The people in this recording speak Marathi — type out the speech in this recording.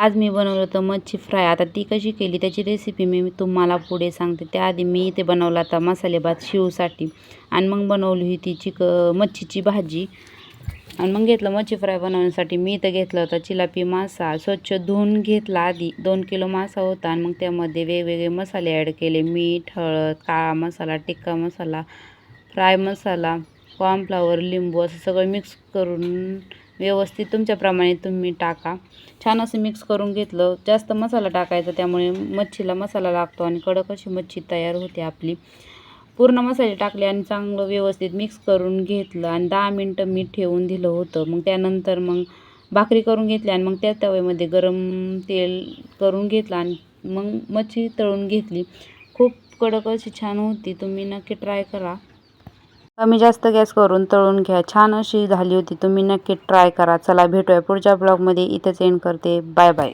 आज मी बनवलं होतं मच्छी फ्राय. आता ती कशी केली त्याची रेसिपी मी तुम्हाला पुढे सांगते. त्याआधी मी इथे बनवला होता मसाले भात शिवसाठी. आणि मग बनवली होती चिक मच्छीची भाजी. आणि मग घेतलं मच्छी फ्राय बनवण्यासाठी. मी इथं घेतलं होतं चिलापी मासा. स्वच्छ धुवून घेतला आधी. दोन किलो मासा होता. आणि मग त्यामध्ये वेगवेगळे मसाले ॲड केले. मीठ हळद काळा मसाला टिक्का मसाला फ्राय मसाला कॉर्नफ्लावर लिंबू असं सगळं मिक्स करून व्यवस्थित तुमच्याप्रमाणे तुम्ही टाका. छान असं मिक्स करून घेतलं. जास्त मसाला टाकायचा त्यामुळे मच्छीला मसाला लागतो आणि कडक अशी मच्छी तयार होते आपली. पूर्ण मसाले टाकले आणि चांगलं व्यवस्थित मिक्स करून घेतलं आणि दहा मिनटं मीठ ठेवून दिलं होतं. मग त्यानंतर मग भाकरी करून घेतली आणि मग त्या तव्यामध्ये गरम तेल करून घेतलं आणि मग मच्छी तळून घेतली. खूप कडक अशी छान होती. तुम्ही नक्की ट्राय करा. कमी जास्त गॅस करून तळून घ्या. छान अशी झाली होती. तुम्ही नक्की ट्राय करा. चला भेटूया पुढच्या ब्लॉगमध्ये. इथंच एंड करते. Bye bye.